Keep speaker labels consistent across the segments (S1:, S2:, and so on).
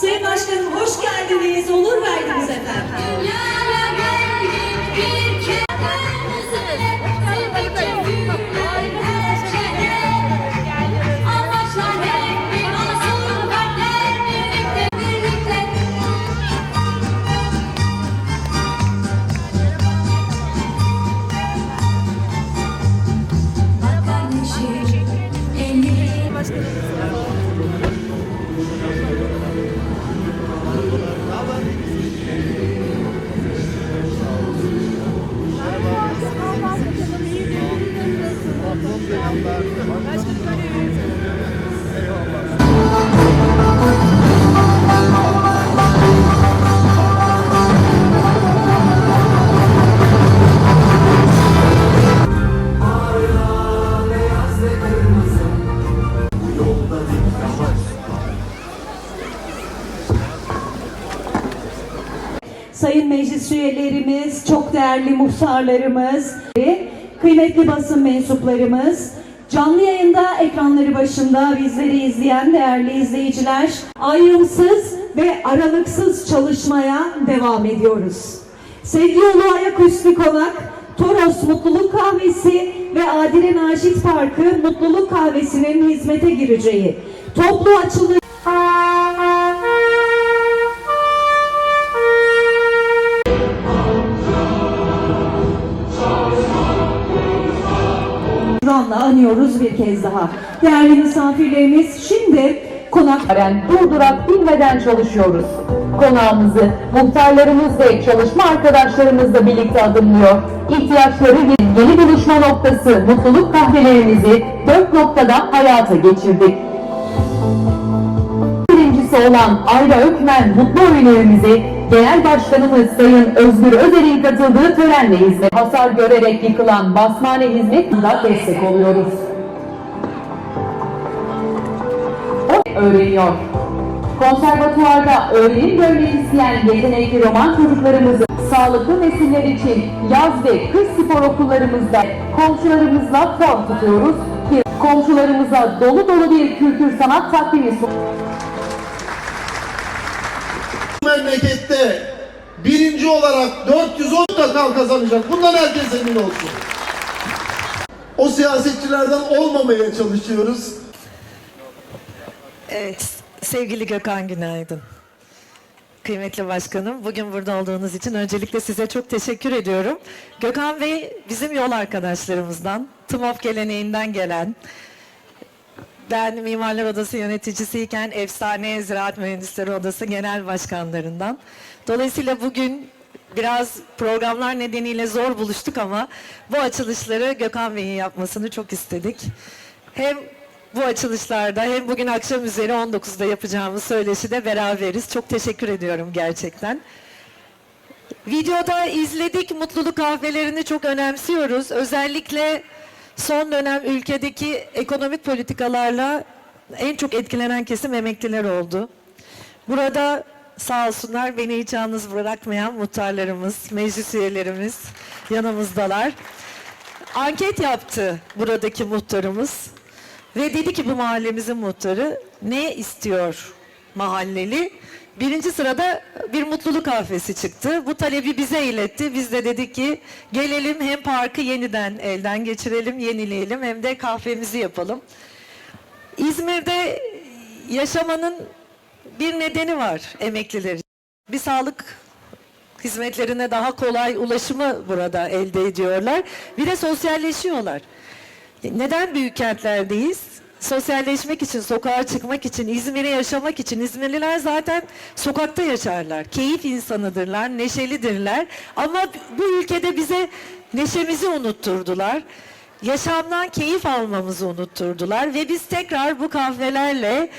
S1: Sayın Başkanım hoş geldiniz, onur verdiniz efendim. Değerli muhtarlarımız, kıymetli basın mensuplarımız, canlı yayında ekranları başında bizleri izleyen değerli izleyiciler, ayrımsız ve aralıksız çalışmaya devam ediyoruz. Sevgi yolu ayaküstü konak, Toros Mutluluk Kahvesi ve Adile Naşit Parkı Mutluluk Kahvesi'nin hizmete gireceği toplu açılış anıyoruz bir kez daha. Değerli misafirlerimiz şimdi konak
S2: itibaren durdurak bilmeden çalışıyoruz. Konağımızı muhtarlarımız ve çalışma arkadaşlarımızla birlikte adımlıyor. İhtiyaçları yeni buluşma noktası mutluluk kahvelerimizi dört noktada hayata geçirdik. Birincisi olan Ayla Ökmen Mutlu Öğünlerimizi Genel Başkanımız Sayın Özgür Özel'in katıldığı törenle hizmet hasar görerek yıkılan basmane hizmetine destek oluyoruz. O öğreniyor. Konservatuvarda öğrenim görmek isteyen yetenekli roman çocuklarımızı sağlıklı nesiller için yaz ve kış spor okullarımızda komşularımızla form tutuyoruz ki komşularımıza dolu dolu bir kültür sanat takvimi sun-
S3: Bu memlekette birinci olarak 410 takal kazanacak. Bundan herkes emin olsun. O siyasetçilerden olmamaya çalışıyoruz.
S4: Evet, sevgili Gökhan günaydın. Kıymetli başkanım, bugün burada olduğunuz için öncelikle size çok teşekkür ediyorum. Gökhan Bey bizim yol arkadaşlarımızdan, TMOF geleneğinden gelen, ben Mimarlar Odası yöneticisiyken Efsane Ziraat Mühendisleri Odası Genel Başkanlarından. Dolayısıyla bugün biraz programlar nedeniyle zor buluştuk ama bu açılışları Gökhan Bey'in yapmasını çok istedik. Hem bu açılışlarda hem bugün akşam üzeri 19'da yapacağımız söyleşide beraberiz. Çok teşekkür ediyorum gerçekten. Videoda izledik mutluluk kahvelerini çok önemsiyoruz. Özellikle son dönem ülkedeki ekonomik politikalarla en çok etkilenen kesim emekliler oldu. Burada sağ olsunlar beni hiç yalnız bırakmayan muhtarlarımız, meclis üyelerimiz yanımızdalar. Anket yaptı buradaki muhtarımız ve dedi ki bu mahallemizin muhtarı ne istiyor mahalleli? Birinci sırada bir mutluluk kahvesi çıktı. Bu talebi bize iletti. Biz de dedik ki gelelim hem parkı yeniden elden geçirelim, yenileyelim hem de kahvemizi yapalım. İzmir'de yaşamanın bir nedeni var emekliler. Bir sağlık hizmetlerine daha kolay ulaşımı burada elde ediyorlar. Bir de sosyalleşiyorlar. Neden büyük kentlerdeyiz? Sosyalleşmek için, sokağa çıkmak için, İzmir'e yaşamak için. İzmirliler zaten sokakta yaşarlar. Keyif insanıdırlar, neşelidirler. Ama bu ülkede bize neşemizi unutturdular. Yaşamdan keyif almamızı unutturdular. Ve biz tekrar bu kahvelerle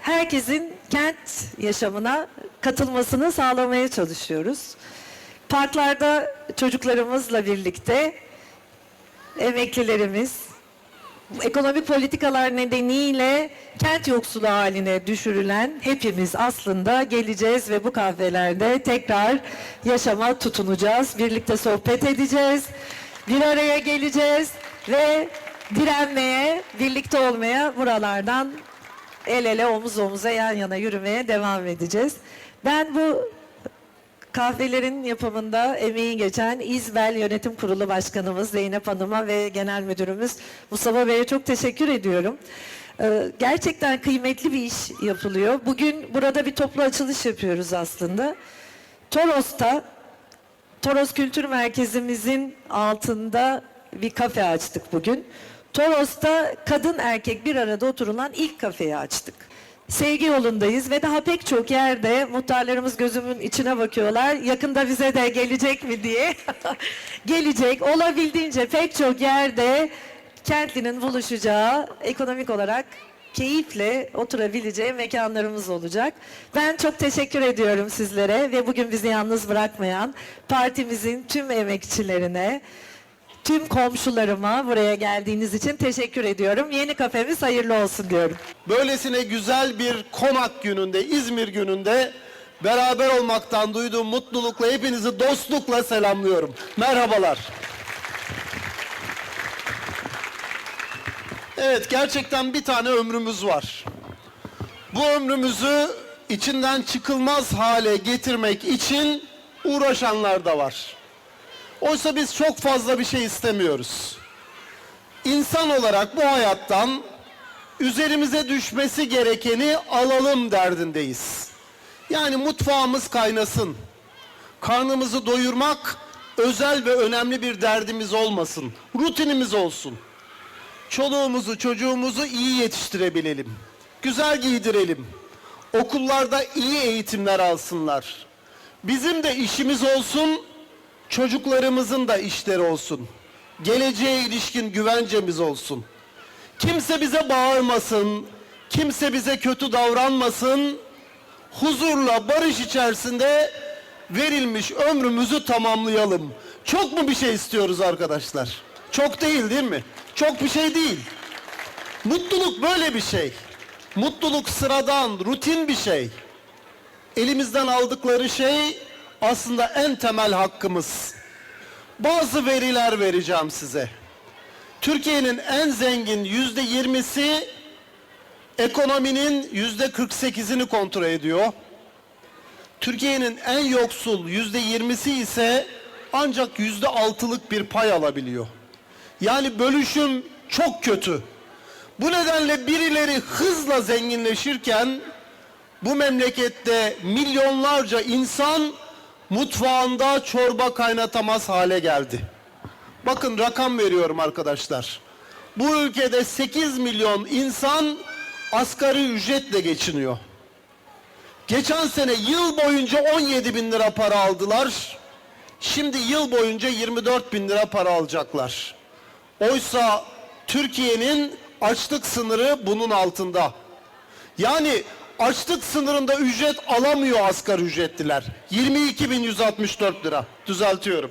S4: herkesin kent yaşamına katılmasını sağlamaya çalışıyoruz. Parklarda çocuklarımızla birlikte emeklilerimiz ekonomik politikalar nedeniyle kent yoksulu haline düşürülen hepimiz aslında geleceğiz ve bu kahvelerde tekrar yaşama tutunacağız. Birlikte sohbet edeceğiz. Bir araya geleceğiz ve direnmeye, birlikte olmaya buralardan el ele omuz omuza yan yana yürümeye devam edeceğiz. Ben bu kahvelerin yapımında emeği geçen İzbel Yönetim Kurulu Başkanımız Zeynep Hanım'a ve Genel Müdürümüz Mustafa Bey'e çok teşekkür ediyorum. Ee, Gerçekten kıymetli bir iş yapılıyor. Bugün burada bir toplu açılış yapıyoruz aslında. Toros'ta Toros Kültür Merkezimizin altında bir kafe açtık bugün. Toros'ta kadın erkek bir arada oturulan ilk kafeyi açtık. Sevgi yolundayız ve daha pek çok yerde muhtarlarımız gözümün içine bakıyorlar. Yakında bize de gelecek mi diye. gelecek. Olabildiğince pek çok yerde kentlinin buluşacağı ekonomik olarak keyifle oturabileceği mekanlarımız olacak. Ben çok teşekkür ediyorum sizlere ve bugün bizi yalnız bırakmayan partimizin tüm emekçilerine, tüm komşularıma buraya geldiğiniz için teşekkür ediyorum. Yeni kafemiz hayırlı olsun diyorum.
S3: Böylesine güzel bir konak gününde, İzmir gününde beraber olmaktan duyduğum mutlulukla hepinizi dostlukla selamlıyorum. Merhabalar. Evet, gerçekten bir tane ömrümüz var. Bu ömrümüzü içinden çıkılmaz hale getirmek için uğraşanlar da var. Oysa biz çok fazla bir şey istemiyoruz. İnsan olarak bu hayattan üzerimize düşmesi gerekeni alalım derdindeyiz. Yani mutfağımız kaynasın. Karnımızı doyurmak özel ve önemli bir derdimiz olmasın. Rutinimiz olsun. Çoluğumuzu, çocuğumuzu iyi yetiştirebilelim. Güzel giydirelim. Okullarda iyi eğitimler alsınlar. Bizim de işimiz olsun, çocuklarımızın da işleri olsun. Geleceğe ilişkin güvencemiz olsun. Kimse bize bağırmasın, kimse bize kötü davranmasın. Huzurla, barış içerisinde verilmiş ömrümüzü tamamlayalım. Çok mu bir şey istiyoruz arkadaşlar? Çok değil değil mi? Çok bir şey değil. Mutluluk böyle bir şey. Mutluluk sıradan, rutin bir şey. Elimizden aldıkları şey aslında en temel hakkımız. Bazı veriler vereceğim size. Türkiye'nin en zengin yüzde yirmisi ekonominin yüzde 48'ini kontrol ediyor. Türkiye'nin en yoksul yüzde yirmisi ise ancak yüzde altılık bir pay alabiliyor. Yani bölüşüm çok kötü. Bu nedenle birileri hızla zenginleşirken bu memlekette milyonlarca insan mutfağında çorba kaynatamaz hale geldi. Bakın rakam veriyorum arkadaşlar. Bu ülkede 8 milyon insan asgari ücretle geçiniyor. Geçen sene yıl boyunca 17 bin lira para aldılar. Şimdi yıl boyunca 24 bin lira para alacaklar. Oysa Türkiye'nin açlık sınırı bunun altında. Yani açlık sınırında ücret alamıyor asgari ücretliler. 22.164 lira. Düzeltiyorum.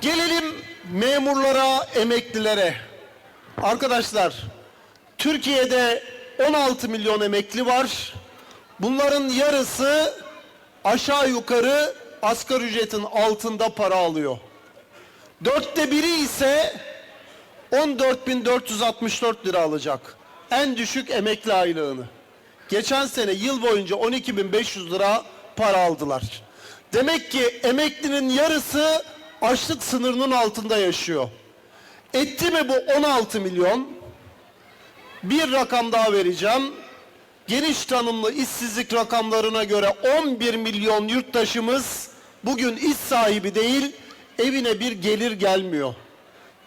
S3: Gelelim memurlara, emeklilere. Arkadaşlar, Türkiye'de 16 milyon emekli var. Bunların yarısı aşağı yukarı asgari ücretin altında para alıyor. Dörtte biri ise 14.464 lira alacak. En düşük emekli aylığını. Geçen sene yıl boyunca 12.500 lira para aldılar. Demek ki emeklinin yarısı açlık sınırının altında yaşıyor. Etti mi bu 16 milyon? Bir rakam daha vereceğim. Geniş tanımlı işsizlik rakamlarına göre 11 milyon yurttaşımız bugün iş sahibi değil, evine bir gelir gelmiyor.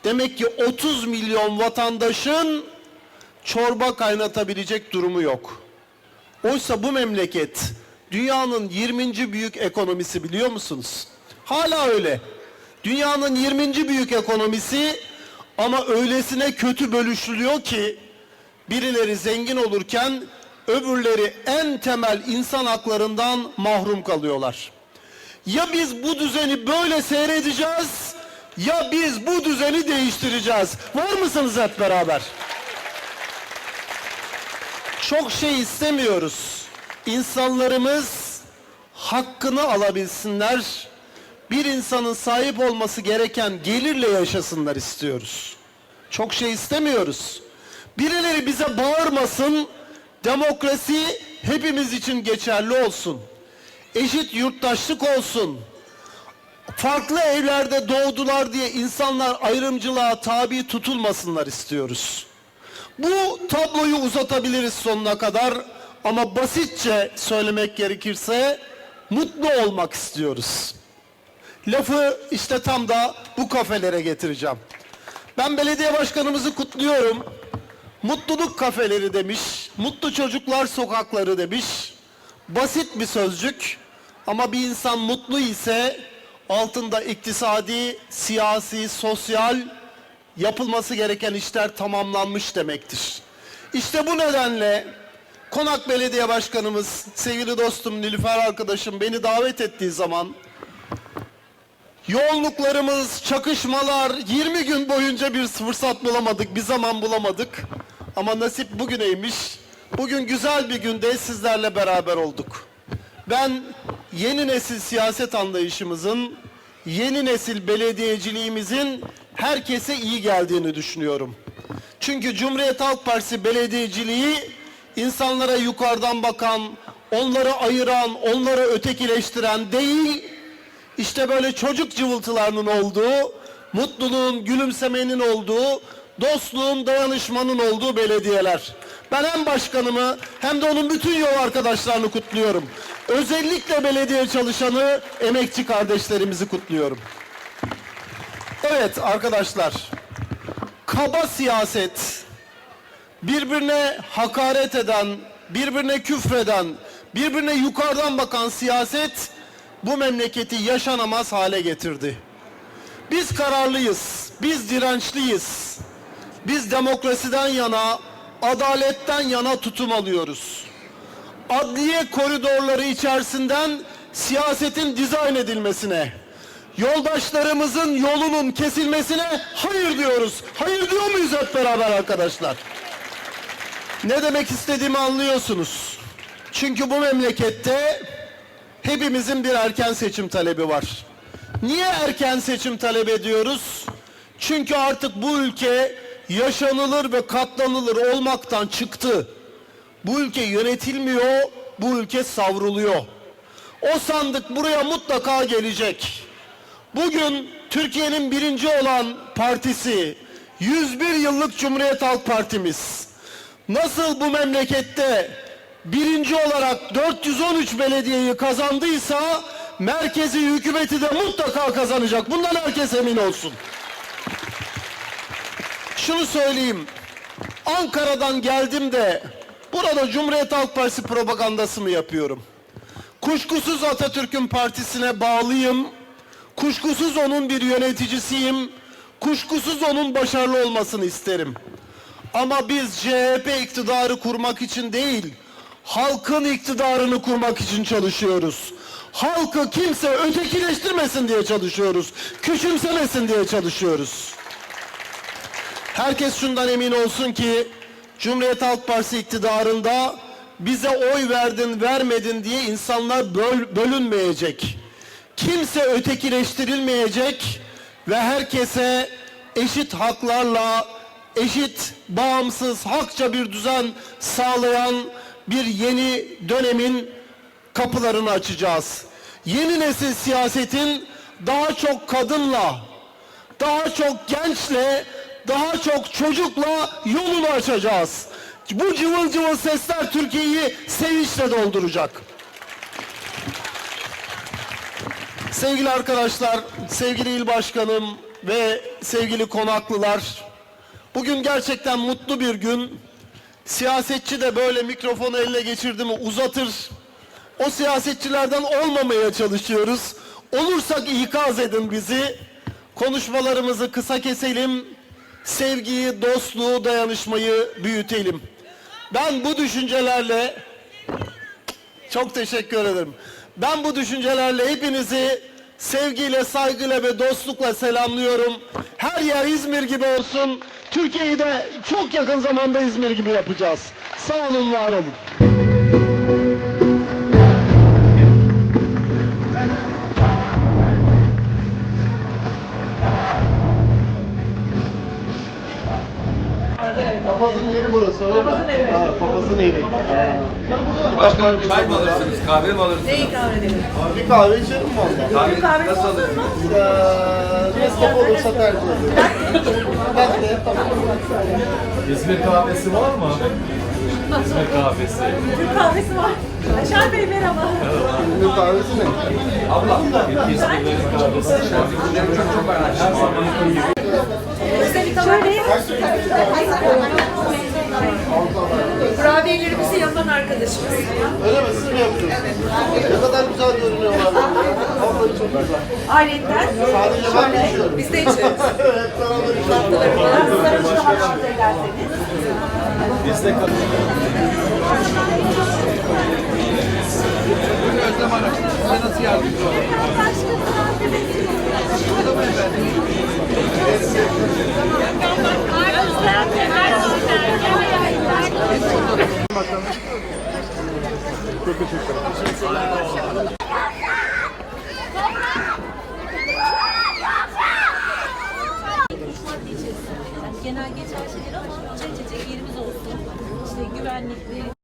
S3: Demek ki 30 milyon vatandaşın çorba kaynatabilecek durumu yok. Oysa bu memleket dünyanın 20. büyük ekonomisi biliyor musunuz? Hala öyle. Dünyanın 20. büyük ekonomisi ama öylesine kötü bölüşülüyor ki birileri zengin olurken öbürleri en temel insan haklarından mahrum kalıyorlar. Ya biz bu düzeni böyle seyredeceğiz ya biz bu düzeni değiştireceğiz. Var mısınız hep beraber? Çok şey istemiyoruz. İnsanlarımız hakkını alabilsinler. Bir insanın sahip olması gereken gelirle yaşasınlar istiyoruz. Çok şey istemiyoruz. Birileri bize bağırmasın. Demokrasi hepimiz için geçerli olsun. Eşit yurttaşlık olsun. Farklı evlerde doğdular diye insanlar ayrımcılığa tabi tutulmasınlar istiyoruz. Bu tabloyu uzatabiliriz sonuna kadar ama basitçe söylemek gerekirse mutlu olmak istiyoruz. Lafı işte tam da bu kafelere getireceğim. Ben belediye başkanımızı kutluyorum. Mutluluk kafeleri demiş, mutlu çocuklar sokakları demiş. Basit bir sözcük ama bir insan mutlu ise altında iktisadi, siyasi, sosyal yapılması gereken işler tamamlanmış demektir. İşte bu nedenle Konak Belediye Başkanımız, sevgili dostum Nilüfer arkadaşım beni davet ettiği zaman Yoğunluklarımız, çakışmalar, 20 gün boyunca bir fırsat bulamadık, bir zaman bulamadık. Ama nasip bugüneymiş. Bugün güzel bir günde sizlerle beraber olduk. Ben yeni nesil siyaset anlayışımızın, yeni nesil belediyeciliğimizin herkese iyi geldiğini düşünüyorum. Çünkü Cumhuriyet Halk Partisi belediyeciliği insanlara yukarıdan bakan, onları ayıran, onları ötekileştiren değil, işte böyle çocuk cıvıltılarının olduğu, mutluluğun, gülümsemenin olduğu, dostluğun, dayanışmanın olduğu belediyeler. Ben hem başkanımı hem de onun bütün yol arkadaşlarını kutluyorum. Özellikle belediye çalışanı, emekçi kardeşlerimizi kutluyorum. Evet arkadaşlar, kaba siyaset, birbirine hakaret eden, birbirine küfreden, birbirine yukarıdan bakan siyaset bu memleketi yaşanamaz hale getirdi. Biz kararlıyız, biz dirençliyiz. Biz demokrasiden yana, adaletten yana tutum alıyoruz. Adliye koridorları içerisinden siyasetin dizayn edilmesine, yoldaşlarımızın yolunun kesilmesine hayır diyoruz. Hayır diyor muyuz hep beraber arkadaşlar? Ne demek istediğimi anlıyorsunuz. Çünkü bu memlekette hepimizin bir erken seçim talebi var. Niye erken seçim talep ediyoruz? Çünkü artık bu ülke yaşanılır ve katlanılır olmaktan çıktı. Bu ülke yönetilmiyor, bu ülke savruluyor. O sandık buraya mutlaka gelecek. Bugün Türkiye'nin birinci olan partisi, 101 yıllık Cumhuriyet Halk Partimiz, nasıl bu memlekette birinci olarak 413 belediyeyi kazandıysa, merkezi hükümeti de mutlaka kazanacak. Bundan herkes emin olsun. Şunu söyleyeyim, Ankara'dan geldim de burada Cumhuriyet Halk Partisi propagandası mı yapıyorum? Kuşkusuz Atatürk'ün partisine bağlıyım. Kuşkusuz onun bir yöneticisiyim. Kuşkusuz onun başarılı olmasını isterim. Ama biz CHP iktidarı kurmak için değil, halkın iktidarını kurmak için çalışıyoruz. Halkı kimse ötekileştirmesin diye çalışıyoruz. Küçümsemesin diye çalışıyoruz. Herkes şundan emin olsun ki Cumhuriyet Halk Partisi iktidarında bize oy verdin vermedin diye insanlar böl- bölünmeyecek. Kimse ötekileştirilmeyecek ve herkese eşit haklarla eşit, bağımsız, hakça bir düzen sağlayan bir yeni dönemin kapılarını açacağız. Yeni nesil siyasetin daha çok kadınla, daha çok gençle, daha çok çocukla yolunu açacağız. Bu cıvıl cıvıl sesler Türkiye'yi sevinçle dolduracak. Sevgili arkadaşlar, sevgili il başkanım ve sevgili konaklılar, bugün gerçekten mutlu bir gün. Siyasetçi de böyle mikrofonu eline geçirdi mi uzatır. O siyasetçilerden olmamaya çalışıyoruz. Olursak ikaz edin bizi. Konuşmalarımızı kısa keselim. Sevgiyi, dostluğu, dayanışmayı büyütelim. Ben bu düşüncelerle çok teşekkür ederim. Ben bu düşüncelerle hepinizi sevgiyle, saygıyla ve dostlukla selamlıyorum. Her yer İzmir gibi olsun. Türkiye'yi de çok yakın zamanda İzmir gibi yapacağız. Sağ olun, var olun. Papazın yeri burası öyle mi? Ha, papazın yeri.
S5: Başkanım çay mı alırsınız, kahve mi alırsınız?
S4: Neyi kahve edelim?
S3: Bir kahve içelim mi valla?
S5: Kahve nasıl alırsınız?
S3: Ee, Nescafe olursa tercih ediyorum. Latte, tamam.
S6: İzmir kahvesi var mı? İzmir kahvesi.
S4: Türk kahvesi var. Yaşar Bey merhaba.
S3: Bir kahvesi ne?
S5: Abla,
S6: İzmir'in kahvesi.
S5: çok çok araştırdım.
S4: Şöyle kurabiyelerimizi yapan arkadaşımız.
S3: Öyle mi? Siz mi yapıyorsunuz? Ne kadar güzel görünüyorlar. Vallahi çok güzel.
S4: Aletler.
S3: Sadece ben mi içiyorum?
S4: Biz de içiyoruz.
S3: evet, beraber içiyorum.
S4: Sarımızı havale ederseniz.
S6: Biz de
S5: Nasıl yardımcı olalım?
S7: Genel geçer şeyler ama çay içecek yerimiz olsun. İşte güvenlikli,